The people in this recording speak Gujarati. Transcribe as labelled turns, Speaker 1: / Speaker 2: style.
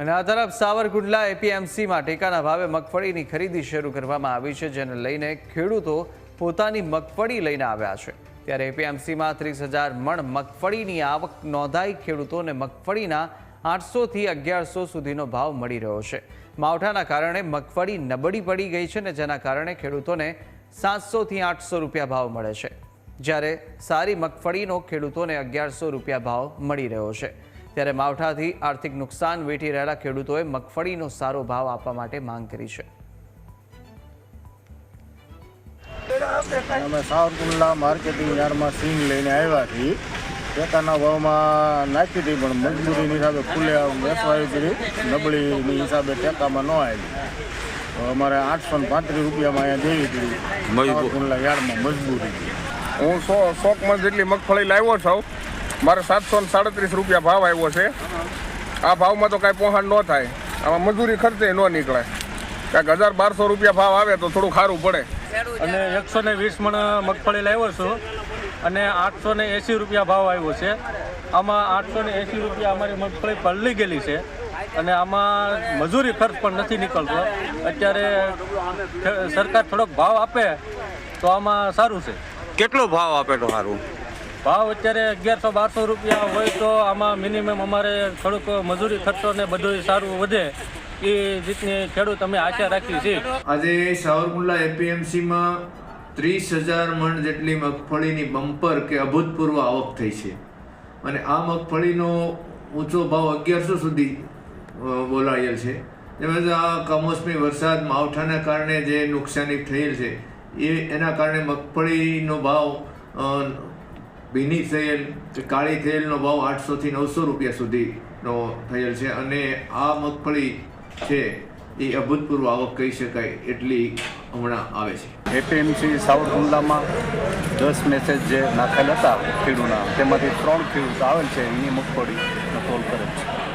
Speaker 1: અને આ તરફ સાવરકુંડલા એપીએમસીમાં ટેકાના ભાવે મગફળીની ખરીદી શરૂ કરવામાં આવી છે, જેને લઈને ખેડૂતો પોતાની મગફળી લઈને આવ્યા છે. ત્યારે એપીએમસીમાં ત્રીસ હજાર મણ મગફળીની આવક નોંધાઈ ખેડૂતોને મગફળીના આઠસોથી અગિયારસો સુધીનો ભાવ મળી રહ્યો છે. માવઠાના કારણે મગફળી નબળી પડી ગઈ છે ને જેના કારણે ખેડૂતોને સાતસોથી આઠસો રૂપિયા ભાવ મળે છે. જ્યારે સારી મગફળીનો ખેડૂતોને અગિયારસો રૂપિયા ભાવ મળી રહ્યો છે. ત્યારે માવઠાથી આર્થિક નુકસાન વેઠી રહેલા ખેડૂતોએ મગફળીનો સારો ભાવ આપવા માટે માંગ કરી છે.
Speaker 2: અમે સાવરકુંડલા માર્કેટિંગ યાર્ડમાં સિંગ લઈને આવ્યા છીએ. ટેકાના ભાવમાં નાખી હતી પણ મજબૂરીની હિસાબે ખુલ્લે વેચવાવી કરી નબળીની હિસાબે ટેકામાં ન આવી. તો અમારે આઠસો ને પાંત્રીસ રૂપિયામાં અહીંયા દેવી હતી સાવરકુંડલા યાર્ડમાં મજબૂરી.
Speaker 3: હું સો શોકમાં જેટલી મગફળી લાવ્યો છું મારે સાતસો ને સાડત્રીસ રૂપિયા ભાવ આવ્યો છે. આ ભાવમાં તો કાંઈ પહોંચાડ ન થાય. આમાં મજૂરી ખર્ચે ન નીકળે. કાંઈક હજાર બારસો રૂપિયા ભાવ આવે તો થોડું સારું પડે.
Speaker 4: અને એકસો ને વીસ મણ મગફળી લાવ્યો છું. અને આઠસો ને એંસી રૂપિયા ભાવ આવ્યો છે. આમાં આઠસો ને એંસી રૂપિયા અમારી મગફળી પલળી ગયેલી છે. અને આમાં મજૂરી ખર્ચ પણ નથી નીકળતો. અત્યારે સરકાર થોડોક ભાવ આપે તો આમાં સારું છે.
Speaker 5: કેટલો ભાવ આપે તો સારું?
Speaker 4: ભાવ અત્યારે અગિયારસો બારસો રૂપિયા હોય તો આમાં મિનિમમ અમારે થોડુંક મજૂરી ખર્ચો ને બધું સારું વધે. એ રીતની ખેડૂત અમે આશા રાખીએ છીએ.
Speaker 6: આજે સાવરકુંડલા એપીએમસીમાં ત્રીસ હજાર મણ જેટલી મગફળીની બમ્પર કે અભૂતપૂર્વ આવક થઈ છે. અને આ મગફળીનો ઊંચો ભાવ અગિયારસો સુધી બોલાયેલ છે. તેમજ આ કમોસમી વરસાદ માવઠાના કારણે જે નુકસાની થયેલ છે, એ એના કારણે મગફળીનો ભાવ ભીની સેલ કે કાળી થયેલનો ભાવ આઠસોથી નવસો રૂપિયા સુધીનો થયેલ છે અને આ મગફળી છે એ અભૂતપૂર્વ આવક કહી શકાય એટલી હમણાં આવે છે.
Speaker 2: એપીએમસી સાવરકુંડલામાં દસ મેસેજ જે નાખેલ હતા ખેડૂના, તેમાંથી ત્રણ ખેડૂત આવેલ છે, એની મગફળી તોલ કરે છે.